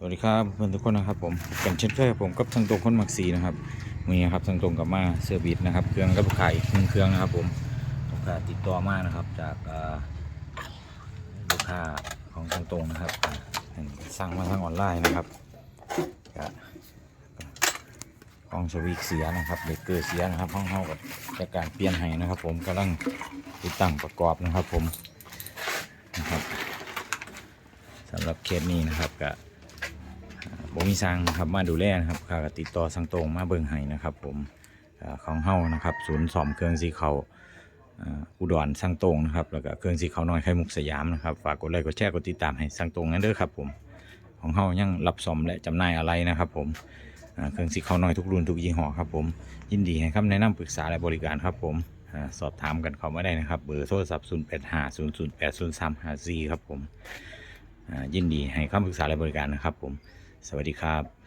สวัสดีครับเพื่อนทุกคนนะครับผมกันเช่นเคยผมกับทางตรงคนมักซีนะครับวันนี้นะครับทางตรงกับมาเสื้อร์บิดนะครับเครื่องกับลูกค้าอีกหนึ่งเครื่องนะครับผมลูกค้าติดต่อมานะครับจากลูกค้าของทางตรงนะครับสั่งมาทางออนไลน์นะครับก็กล้องสวิกเสียนะครับเบรกเกอร์เสียนะครับห้องเฮากับจากการเปลี่ยนให้นะครับ ผมกำลังติดตั้งประกอบนะครับผมนะครับสำหรับเคสนี้นะครับก็ ผมมีสั่งครับมาดูแลนะครับข้าก็ติดต่อสั่งตรงมาเบิ่งให้นะครับ ผมของเฮานะครับ ศูนย์สอมเครื่องสีเขาอ่าอุดรสั่งตรงนะครับแล้วก็เครื่องสีเขาน้อยไข่มุกสยามนะครับฝากกดไลค์กดแชร์กดติดตามให้สั่งตรงนั้นเด้อครับ ผมของเฮายังรับซ่อมและจำหน่ายอะไรนะครับ ผมเครื่องสีเขาน้อยทุกรุ่นทุกยี่ห้อครับ ผมยินดีให้คำแนะนำปรึกษาและบริการครับ ผมสอบถามกันเข้ามาได้นะครับ เบอร์โทรศัพท์ 0 8 5 0 0 8 0 3 5 4 ครับผมยินดีให้คำปรึกษาและบริการนะครับผม สวัสดีครับ